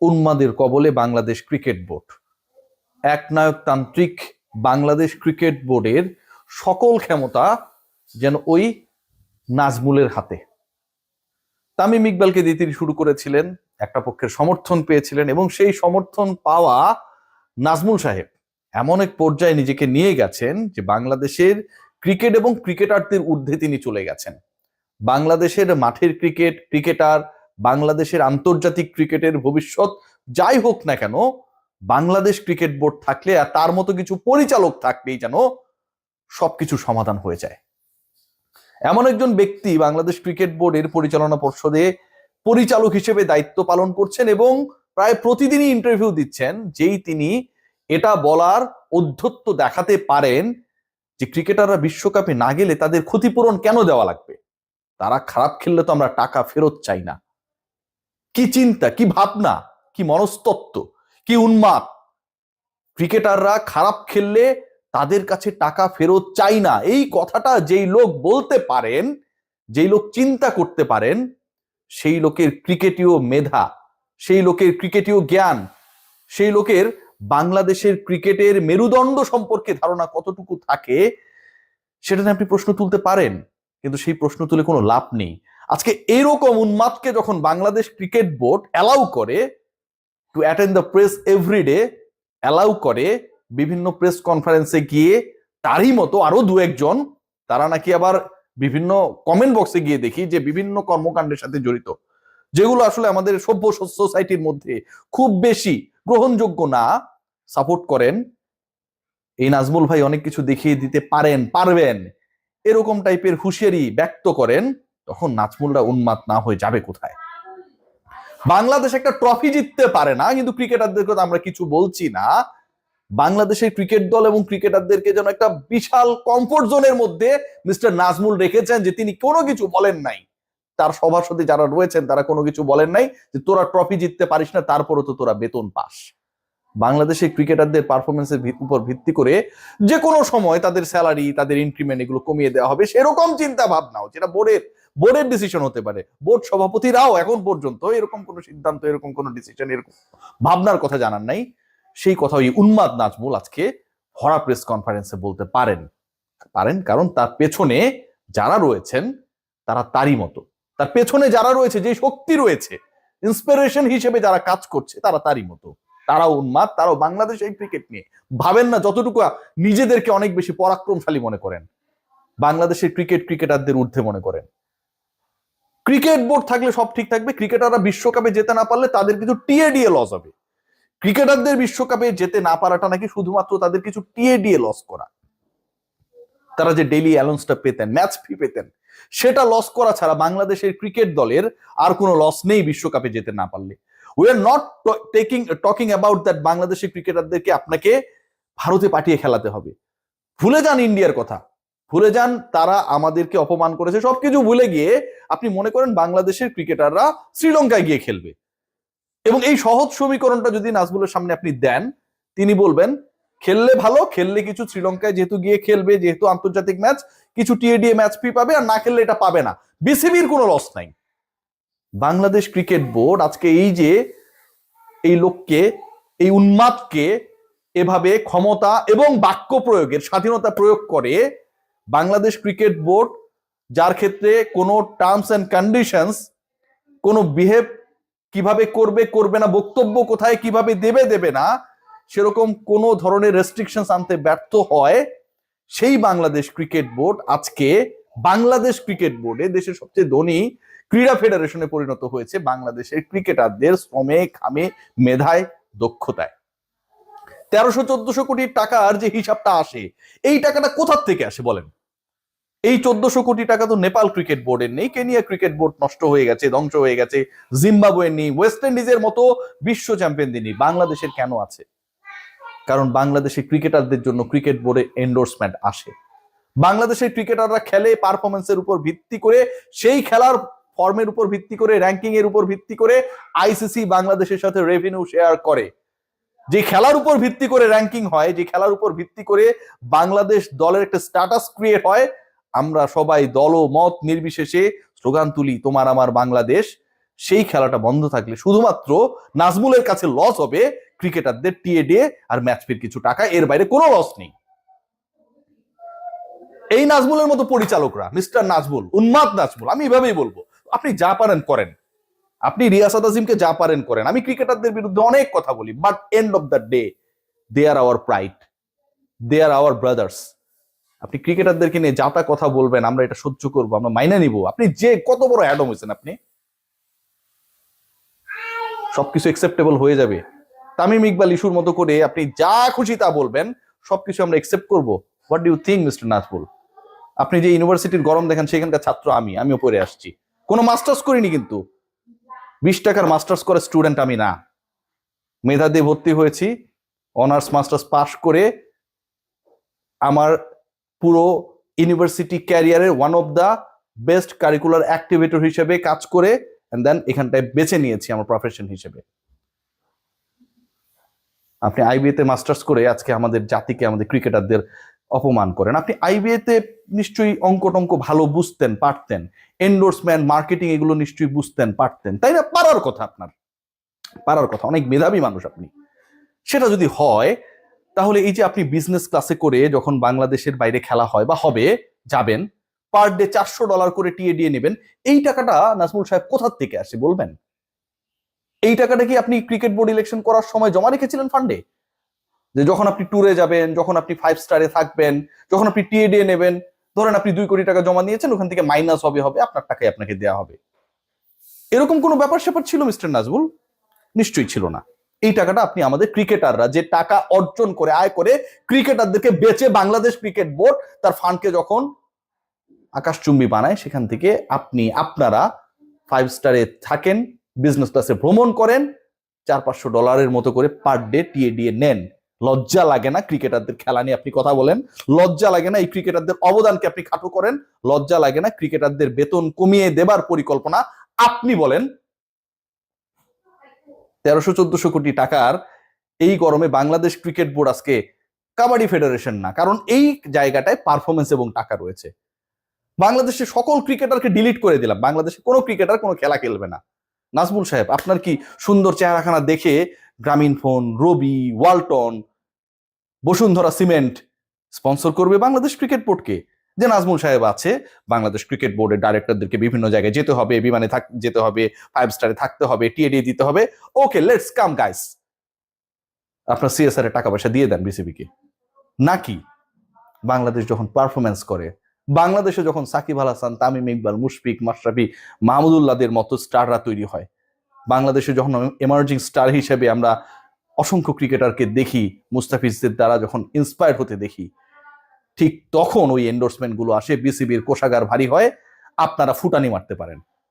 উন্মাদের কবলে Bangladesh cricket board. একনায়কতান্ত্রিক Bangladesh cricket বোর্ডের সকল ক্ষমতা যেন ওই নাজমুলের হাতে। তামিম ইকবালকে দিয়ে তিনি শুরু করেছিলেন, একটা পক্ষের সমর্থন পেয়েছিলেন এবং সেই সমর্থন পাওয়া নাজমুল সাহেব এমন এক পর্যায়ে নিজেকে নিয়ে গেছেন যে বাংলাদেশের ক্রিকেট এবং ক্রিকেটারদের ঊর্ধ্বে তিনি চলে গেছেন। বাংলাদেশের মাঠের ক্রিকেট ক্রিকেটার বাংলাদেশের আন্তর্জাতিক ক্রিকেটের ভবিষ্যৎ যাই হোক না কেন, বাংলাদেশ ক্রিকেট বোর্ড থাকলে আর তার মতো কিছু পরিচালক থাকলেই যেন সবকিছু সমাধান হয়ে যায়। এমন একজন ব্যক্তি বাংলাদেশ ক্রিকেট বোর্ডের পরিচালনা পর্ষদে পরিচালক হিসেবে দায়িত্ব পালন করছেন এবং প্রায় প্রতিদিনই ইন্টারভিউ দিচ্ছেন, যেই তিনি এটা বলার অধ্যত্ত দেখাতে পারেন যে ক্রিকেটাররা বিশ্বকাপে না গেলে তাদের ক্ষতিপূরণ কেন দেওয়া লাগবে? তারা খারাপ খেললে তো আমরা টাকা ফেরত চাই না। কি চিন্তা, কি ভাবনা, কি মনস্তত্ত্ব, কি উন্মাদ? ক্রিকেটাররা খারাপ খেললে তাদের কাছে টাকা ফেরত চাই না। এই কথাটা যেই লোক বলতে পারেন, যেই লোক চিন্তা করতে পারেন, সেই লোকের ক্রিকেটীয় মেধা, সেই লোকের ক্রিকেটীয় জ্ঞান, সেই লোকের বাংলাদেশের ক্রিকেটের মেরুদণ্ড সম্পর্কে ধারণা কতটুকু থাকে, সেটা নিয়ে আপনি প্রশ্ন তুলতে পারেন। কিন্তু সেই প্রশ্ন তুলে কোনো লাভ নেই। আজকে এরকম উন্মাদকে যখন বাংলাদেশ ক্রিকেট বোর্ড অ্যালাউ করে to attend the press everyday allow করে বিভিন্ন প্রেস কনফারেন্সে গিয়ে তারই মতো আরও দু একজন, তারা নাকি আবার বিভিন্ন কমেন্ট বক্সে গিয়ে দেখি যে বিভিন্ন কর্মকাণ্ডের সাথে জড়িত, যেগুলো আসলে আমাদের সভ্য সোসাইটির মধ্যে খুব বেশি গ্রহণযোগ্য না। সাপোর্ট করেন। এই নাজমুল ভাই অনেক কিছু দেখিয়ে দিতে পারেন, পারবেন। এরকম টাইপের হুঁশিয়ারি ব্যক্ত করেন। তখন নাজমুলরা উন্মাদ না হয়ে যাবে কোথায়? বাংলাদেশ একটা ট্রফি জিততে পারে না, কিন্তু ক্রিকেটারদের কথা আমরা কিছু বলছি না। বাংলাদেশের ক্রিকেট দল এবং ক্রিকেটারদেরকে যেন একটা বিশাল কমফোর্ট জোনের মধ্যে মিস্টার নাজমুল রেখেছেন যে তিনি কোনো কিছু বলেন নাই। তার সভাসদী যারা রয়েছেন, তারা কোনো কিছু বলেন নাই যে তোরা ট্রফি জিততে পারিস না, তারপরও তো তোরা বেতন পাস। বাংলাদেশের ক্রিকেটারদের পারফরমেন্সের উপর ভিত্তি করে যে কোনো সময় তাদের স্যালারি তাদের ইনক্রিমেন্ট এগুলো কমিয়ে দেওয়া হবে, সেরকম চিন্তা ভাবনাও যেটা বোর্ডের বোর্ডের ডিসিশন হতে পারে। বোর্ড সভাপতিরাও এখন পর্যন্ত এরকম কোনো সিদ্ধান্ত, এরকম কোনো ডিসিশন এরকম ভাবনার কথা জানার নাই। সেই কথা ওই উন্মাদ নাজমুল আজকে ভরা প্রেস কনফারেন্সে বলতে পারেন। পারেন কারণ তার পেছনে যারা রয়েছেন, তারা তারই মতো। তার পেছনে যারা রয়েছে, যে শক্তি রয়েছে ইন্সপিরেশন হিসেবে যারা কাজ করছে, তারা তারই মতো। তারাও উন্মাদ, তারাও বাংলাদেশের ক্রিকেট নিয়ে। ভাবেন না যতটুকু নিজেদেরকে অনেক বেশি পরাক্রমশালী মনে করেন। বাংলাদেশের ক্রিকেট ক্রিকেটারদের ঊর্ধ্বে মনে করেন। ক্রিকেট বোর্ড থাকলে সব ঠিক থাকবে ক্রিকেটাররা বিশ্বকাপে যেতে না পারলে তাদের কিছু টিএডিএ লস হবে। ক্রিকেটারদের বিশ্বকাপে যেতে না পারাটা নাকি শুধুমাত্র তাদের কিছু টিএডিএ লস করা। তারা যে ডেইলি অ্যালাউন্সটা পেতেন ম্যাচ ফি পেতেন, সেটা লস করা ছাড়া বাংলাদেশের ক্রিকেট দলের আর কোনো লস নেই বিশ্বকাপে যেতে না পারলে। We are not taking talking about that বাংলাদেশের ক্রিকেটারদেরকে আপনাকে ভারতে পাঠিয়ে খেলাতে হবে। ভুলে যান ইন্ডিয়ার কথা। ভুলে যান তারা আমাদেরকে অপমান করেছে। সবকিছু ভুলে গিয়ে আপনি মনে করেন বাংলাদেশের ক্রিকেটাররা শ্রীলঙ্কায় গিয়ে খেলবে। এবং এই সহজ সমীকরণটা যদি নাজমুলের সামনে আপনি দেন, তিনি বলবেন, খেললে ভালো, খেললে কিছু শ্রীলঙ্কায় যেহেতু গিয়ে খেলবে, যেহেতু আন্তর্জাতিক ম্যাচ কিছু টিএডিএ ম্যাচ ফি পাবে, আর না খেললে এটা পাবে না। বিসিবির কোনো লস নাই। বাংলাদেশ ক্রিকেট বোর্ড আজকে এই যে এই লোককে, এই উন্মাদকে এভাবে ক্ষমতা এবং বাক্য প্রয়োগের স্বাধীনতা প্রয়োগ করে বাংলাদেশ ক্রিকেট বোর্ড, যার ক্ষেত্রে কোনো টার্মস অ্যান্ড কন্ডিশনস কোনো বিহেভ কীভাবে করবে করবে না, বক্তব্য কোথায় কীভাবে দেবে দেবে না, সেরকম কোনো ধরনের রেস্ট্রিকশনস আনতে ব্যর্থ হয়, সেই বাংলাদেশ ক্রিকেট বোর্ড আজকে বাংলাদেশ ক্রিকেট বোর্ডে দেশের সবচেয়ে ধনী ক্রীড়া ফেডারেশনে পরিণত হয়েছে বাংলাদেশের ক্রিকেটারদের শ্রমে, খামে, মেধায়, দক্ষতায়। তেরোশো চোদ্দশো কোটি টাকার যে হিসাবটা আসে, এই টাকাটা কোথার থেকে আসে বলেন? এই চোদ্দশো কোটি টাকা তো নেপাল ক্রিকেট বোর্ডের নেই, কেনিয়া ক্রিকেট বোর্ড নষ্ট হয়ে গেছে, ধ্বংস হয়ে গেছে, জিম্বাবুয়ের নেই, ওয়েস্ট ইন্ডিজের মতো বিশ্ব চ্যাম্পিয়নদের নেই, বাংলাদেশের কেন আছে? কারণ বাংলাদেশে ক্রিকেটারদের জন্য ক্রিকেট বোর্ডে এন্ডোর্সমেন্ট আসে। বাংলাদেশের ক্রিকেটাররা খেলে পারফরমেন্সের উপর ভিত্তি করে, সেই খেলার ফর্মের উপর ভিত্তি করে র্যাঙ্কিং এর উপর ভিত্তি করে আইসিসি বাংলাদেশের সাথে রেভিনিউ শেয়ার করে। যে খেলার উপর ভিত্তি করে র্যাঙ্কিং হয়, যে খেলার উপর ভিত্তি করে বাংলাদেশ দলের একটা স্ট্যাটাস ক্রিয়েট হয়, আমরা সবাই দল মত নির্বিশেষে স্লোগান তুলি, তোমার আমার বাংলাদেশ। সেই খেলাটা বন্ধ থাকলে শুধুমাত্র নাজমুলের কাছে লস হবে, ক্রিকেটারদের টিএডে আর ম্যাচ ফির কিছু টাকা, এর বাইরে কোনো লস নেই। এই নাজমুলের মতো পরিচালকরা, মিস্টার নাজমুল উন্মাদ নাজমুল, আমি এভাবেই বলব, আপনি যা পারেন করেন। আপনি রিয়াসাদ আজিমকে যা পারেন করেন। আমি ক্রিকেটারদের বিরুদ্ধে অনেক কথা বলি but end of the day they are our pride they are our brothers আপনি ক্রিকেটারদেরকে নিয়ে যা তা কথা বলবেন, আমরা এটা সহ্য করব, আমরা মাইনে নিব। আপনি যে কত বড় অ্যাডম হয়েছেন আপনি, সবকিছু একসেপ্টেবল হয়ে যাবে। তামিম ইকবাল ইস্যুর মতো করে আপনি যা খুশি তা বলবেন, সবকিছু আমরা একসেপ্ট করব। What do you think mister Nazbul আপনি যে ইউনিভার্সিটির গরম দেখেন, সেখানকার ছাত্র আমি, আমিও পড়ে আসছি। কোনো মাস্টার্স করিনি কিন্তু। বিশ টাকার মাস্টার্স করে স্টুডেন্ট আমি না। মেধা দিয়ে ভর্তি হয়েছি, অনার্স, মাস্টার্স পাশ করে আমার পুরো ইউনিভার্সিটি ক্যারিয়ারের one of the best curricular activator হিসেবে কাজ করে অ্যান্ড দেন এখানটায় বেছে নিয়েছি আমার প্রফেশন হিসেবে। আপনি আইবিএতে মাস্টার্স করে আজকে আমাদের জাতিকে, আমাদের ক্রিকেটারদের অপমান করেন। আপনি আইবিএতে নিশ্চয়ই অঙ্ক টঙ্ক ভালো বুঝতেন, পারতেন। এন্ডোর্সম্যান মার্কেটিং এগুলো নিশ্চয়ই বুঝতেন, পারতেন। তাই না? পারার কথা আপনার। পারার কথা। অনেক মেধাবী মানুষ আপনি। সেটা যদি হয়, তাহলে এই যে আপনি বিজনেস ক্লাসে করে যখন বাংলাদেশের বাইরে খেলা হয় বা হবে, যাবেন পার ডে চারশো ডলার করে টিএ দিয়ে নেবেন, এই টাকাটা নাজমুল সাহেব কোথার থেকে আসে বলবেন? এই টাকাটা কি আপনি ক্রিকেট বোর্ড ইলেকশন করার সময় জমা রেখেছিলেন ফান্ডে যে যখন আপনি ট্যুরে যাবেন, যখন আপনি ফাইভ স্টারে থাকবেন, যখন আপনি টিএ দিয়ে নেবেন, ধরেন আপনি দুই কোটি টাকা জমা নিয়েছেন, ওখান থেকে মাইনাস হবে হবে, আপনার টাকাই আপনাকে দেওয়া হবে। এরকম কোনো ব্যাপার স্যাপার ছিল মিস্টার নাজবুল নিশ্চয়ই ছিল না। এই টাকাটা আপনি আমাদের ক্রিকেটাররা যে টাকা অর্জন করে, আয় করে ক্রিকেটারদেরকে বেচে বাংলাদেশ ক্রিকেট বোর্ড তার ফান্ডকে যখন আকাশচুম্বী বানায়, সেখান থেকে আপনি, আপনারা ফাইভ স্টারে থাকেন বিজনেস ক্লাসে ভ্রমণ করেন, চার পাঁচশো ডলারের মতো করে পার ডে টিএ নেন। লজ্জা লাগে না ক্রিকেটারদের খেলা নিয়ে আপনি কথা বলেন। লজ্জা লাগে না এই ক্রিকেটারদের অবদানকে আপনি খাটো করেন। লজ্জা লাগে না ক্রিকেটারদের বেতন কমিয়ে দেবার পরিকল্পনা আপনি বলেন। তেরোশো চোদ্দশো কোটি টাকার এই গরমে বাংলাদেশ ক্রিকেট বোর্ড আজকে কাবাডি ফেডারেশন না, কারণ এই জায়গাটায় পারফরমেন্স এবং টাকা রয়েছে। বাংলাদেশের সকল ক্রিকেটারকে ডিলিট করে দিলাম। বাংলাদেশে কোনো ক্রিকেটার কোনো খেলা খেলবে না। নাজমুল সাহেব, আপনার কি সুন্দর চেহারাখানা দেখে Grameen phone, Robi, Walton, Bashundhara cement sponsor করবে বাংলাদেশ ক্রিকেট বোর্ডকে। যে নাজমুল সাহেব আছে, বাংলাদেশ ক্রিকেট বোর্ডের ডাইরেক্টরদেরকে বিভিন্ন জায়গায় যেতে হবে, বিমানে থাক, যেতে হবে, ফাইভ স্টারে থাকতে হবে টিএডি দিতে হবে। Okay, let's come guys. আপনার সিএসআর এর টাকা পয়সা দিয়ে দেন বিসিবিকে। নাকি? বাংলাদেশ যখন পারফরমেন্স করে, বাংলাদেশে যখন সাকিব আল হাসান, তামিম ইকবাল, মুশফিক, মাশরাফি, মাহমুদুল্লাহদের মতো স্টাররা তৈরি হয় বাংলাদেশে যখন এমার্জিং স্টার হিসেবে আমরা অসংখ্য ক্রিকেটারকে দেখি, মুস্তাফিজদের দ্বারা যখন ইন্সপায়ার হতে দেখি, ঠিক তখন ওই এন্ডোর্সমেন্টগুলো আসে বিসিবির কোষাগার ভারী হয়, আপনারা ফুটানি মারতে পারেন।